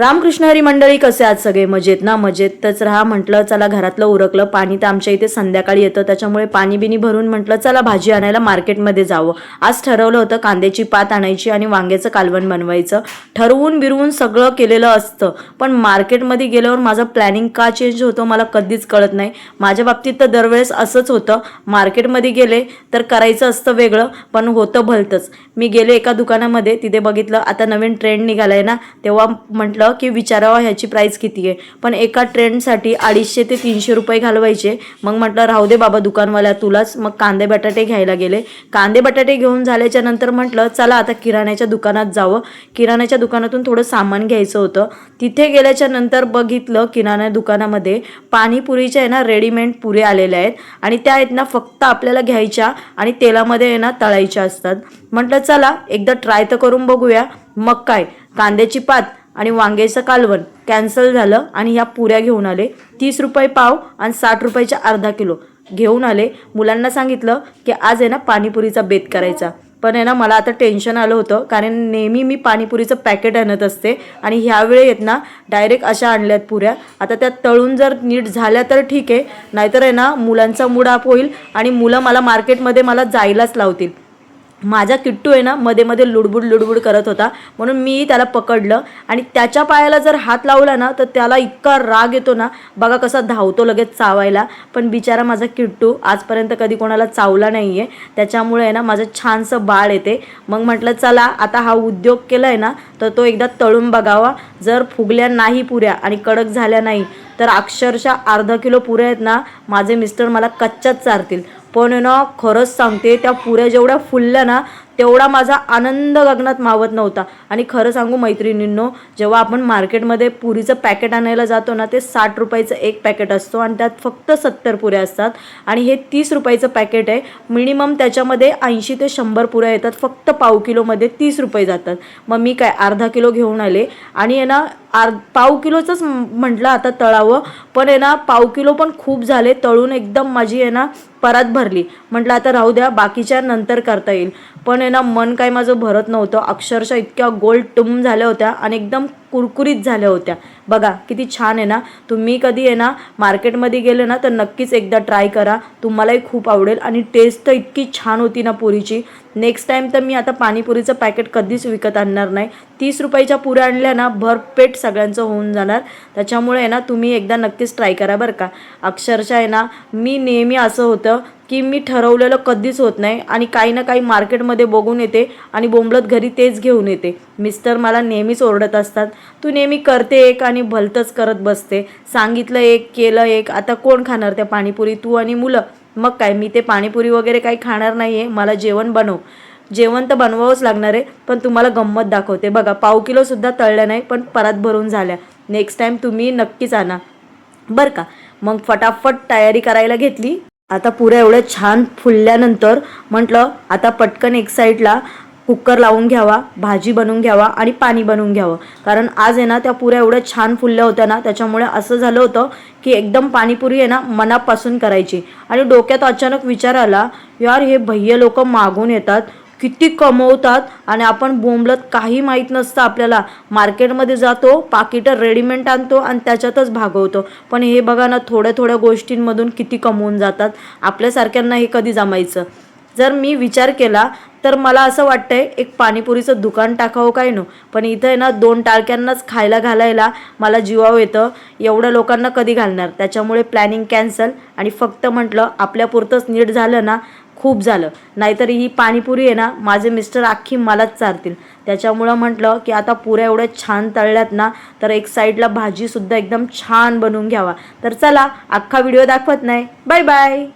रामकृष्ण हरी मंडळी कसे आज सगळे? मजेत ना? मजेतच राहा. म्हटलं चला घरातलं उरकलं पाणी तर आमच्या इथे संध्याकाळी येतं. त्याच्यामुळे पाणी बिनी भरून म्हटलं चला भाजी आणायला मार्केटमध्ये जावं. आज ठरवलं होतं कांद्याची पात आणायची आणि वांग्याचं कालवण बनवायचं. ठरवून बिरवून सगळं केलेलं असतं. पण मार्केटमध्ये गेल्यावर माझं प्लॅनिंग का चेंज होतं मला कधीच कळत नाही. माझ्या बाबतीत तर दरवेळेस असंच होतं. मार्केटमध्ये गेले तर करायचं असतं वेगळं पण होतं भलतंच. मी गेले एका दुकानामध्ये तिथे बघितलं आता नवीन ट्रेंड निघालाय ना? तेव्हा म्हटलं की विचारावा ह्याची प्राईस किती आहे. पण एका ट्रेंडसाठी अडीचशे ते तीनशे रुपये घालवायचे. मग म्हटलं राहू दे बाबा दुकानवाल्या तुलाच मग कांदे बटाटे घ्यायला गेले. कांदे बटाटे घेऊन झाल्याच्यानंतर म्हटलं चला आता किराण्याच्या दुकानात जावं. किराण्याच्या दुकानातून थोडं सामान घ्यायचं होतं. तिथे गेल्याच्यानंतर बघितलं किराणा दुकानामध्ये पाणीपुरीच्या आहे ना रेडीमेड पुरे आलेल्या आहेत. आणि त्या आहेत ना फक्त आपल्याला घ्यायच्या आणि तेलामध्ये आहे ना तळायच्या असतात. म्हटलं चला एकदा ट्राय तर करून बघूया. मग काय? कांद्याची पात आणि वांग्याचं कालवण कॅन्सल झालं आणि ह्या पुऱ्या घेऊन आले. तीस रुपये पाव आणि साठ रुपयाच्या अर्धा किलो. घेऊन आले. मुलांना सांगितलं की आज आहे ना पाणीपुरीचा बेत करायचा. पण आहे ना मला आता टेन्शन आलं होतं कारण नेहमी मी पाणीपुरीचं पॅकेट आणत असते आणि ह्यावेळी आहेत ना डायरेक्ट अशा आणल्यात पुऱ्या. आता त्या तळून जर नीट झाल्या तर ठीक आहे. नाहीतर आहे ना मुलांचा मूड अप होईल आणि मुलं मला मार्केटमध्ये मला जायलाच लावतील. माझा किट्टू आहे ना मध्ये मध्ये लुडबुड लुडबुड करत होता. म्हणून मी त्याला पकडलं. आणि त्याच्या पायाला जर हात लावला ना तर त्याला इतका राग येतो ना बघा कसा धावतो लगेच चावायला. पण बिचारा माझा किट्टू आजपर्यंत कधी कोणाला चावला नाही आहे त्याच्यामुळे आहे ना माझं छानसं बाळ येते. मग म्हटलं चला आता हा उद्योग केला आहे ना तर तो एकदा तळून बघावा. जर फुगल्या नाही पुऱ्या आणि कडक झाल्या नाही तर अक्षरशः अर्धा किलो पुऱ्या आहेत ना माझे मिस्टर मला कच्च्याच चारतील. पण आहे ना खरंच सांगते त्या पुऱ्या जेवढ्या फुलल्या ना तेवढा माझा आनंद गगनात मावत नव्हता. आणि खरं सांगू मैत्रिणींनो जेव्हा आपण मार्केटमध्ये पुरीचं पॅकेट आणायला जातो ना ते साठ रुपयाचं एक पॅकेट असतो आणि त्यात फक्त सत्तर पुऱ्या असतात. आणि हे तीस रुपयाचं पॅकेट आहे. मिनिमम त्याच्यामध्ये ऐंशी ते शंभर पुऱ्या येतात. फक्त पाव किलोमध्ये तीस रुपये जातात. मग मी काय अर्धा किलो घेऊन आले. आणि आहे ना आर पाव किलोचंच म्हटलं आता तळावं. पण आहे ना पाव किलो पण खूप झाले. तळून एकदम माझी आहे ना परत भरली. म्हटलं आता राहू द्या बाकीच्या नंतर करता येईल. पण आहे ना मन काय माझं भरत नव्हतं. अक्षरशः इतक्या गोल टुम झाल्या होत्या आणि एकदम कुरकुरीत झाल्या होत्या. बघा किती छान आहे ना? तुम्ही कधी आहे ना मार्केटमध्ये गेले ना तर नक्कीच एकदा ट्राय करा. तुम्हालाही खूप आवडेल आणि टेस्ट तर इतकी छान होती ना पुरीची. नेक्स्ट टाईम तर मी आता पाणीपुरीचं पॅकेट कधीच विकत आणणार नाही. तीस रुपयाच्या पुऱ्या आणल्या ना भरपेट सगळ्यांचं होऊन जाणार. त्याच्यामुळे आहे ना तुम्ही एकदा नक्कीच ट्राय करा बरं का. अक्षरशः आहे ना मी नेहमी असं होतं की मी ठरवलेलं कधीच होत नाही आणि काही ना काही मार्केटमध्ये बघून येते आणि बोंबलत घरी तेच घेऊन येते. मिस्टर मला नेहमीच ओरडत असतात तू नेहमी करते एक आणि भलतंच करत बसते. सांगितलं एक केलं एक. आता कोण खाणार त्या पाणीपुरी? तू आणि मुलं. मग काय? मी ते पाणीपुरी वगैरे काही खाणार नाही आहे मला जेवण बनव. जेवण तर बनवावंच लागणार आहे पण तुम्हाला गंमत दाखवते. बघा पाव किलोसुद्धा तळल्या नाही पण परत भरून झाल्या. नेक्स्ट टाईम तुम्ही नक्कीच आणा. बरं का. मग फटाफट तयारी करायला घेतली? आता पुऱ्या एवढ्या छान फुलल्यानंतर म्हटलं आता पटकन एक साईडला कुकर लावून घ्यावा भाजी बनवून घ्यावा आणि पाणी बनवून घ्यावं. कारण आज आहे ना त्या पुऱ्या एवढ्या छान फुलल्या होत्या ना त्याच्यामुळे असं झालं होतं की एकदम पाणीपुरी आहे ना मनापासून करायची. आणि डोक्यात अचानक विचार आला यार हे भय्य लोक मागून येतात किती कमवतात आणि आपण बोंबलत काही माहीत नसतं आपल्याला. मार्केटमध्ये जातो पाकिटं रेडीमेड आणतो आणि त्याच्यातच भागवतो. पण हे बघा ना थोड्या थोड्या गोष्टींमधून किती कमवून जातात. आपल्यासारख्यांना हे कधी जमायचं? जर मी विचार केला तर मला असं वाटतंय एक पाणीपुरीचं दुकान टाकावं काय नो? पण इथं आहे ना दोन टाळक्यांनाच खायला घालायला मला जीवाव येतं. एवढ्या लोकांना कधी घालणार? त्याच्यामुळे प्लॅनिंग कॅन्सल आणि फक्त म्हटलं आपल्यापुरतंच नीट झालं ना खूप झालं. नाहीतर ही पाणीपुरी आहे ना माझे मिस्टर अख्खी मलाच चारतील. त्याच्यामुळं म्हटलं की आता पुऱ्या एवढ्या छान तळल्यात ना तर एक साईडला भाजीसुद्धा एकदम छान बनवून घ्यावा. तर चला अख्खा व्हिडिओ दाखवत नाही. Bye bye.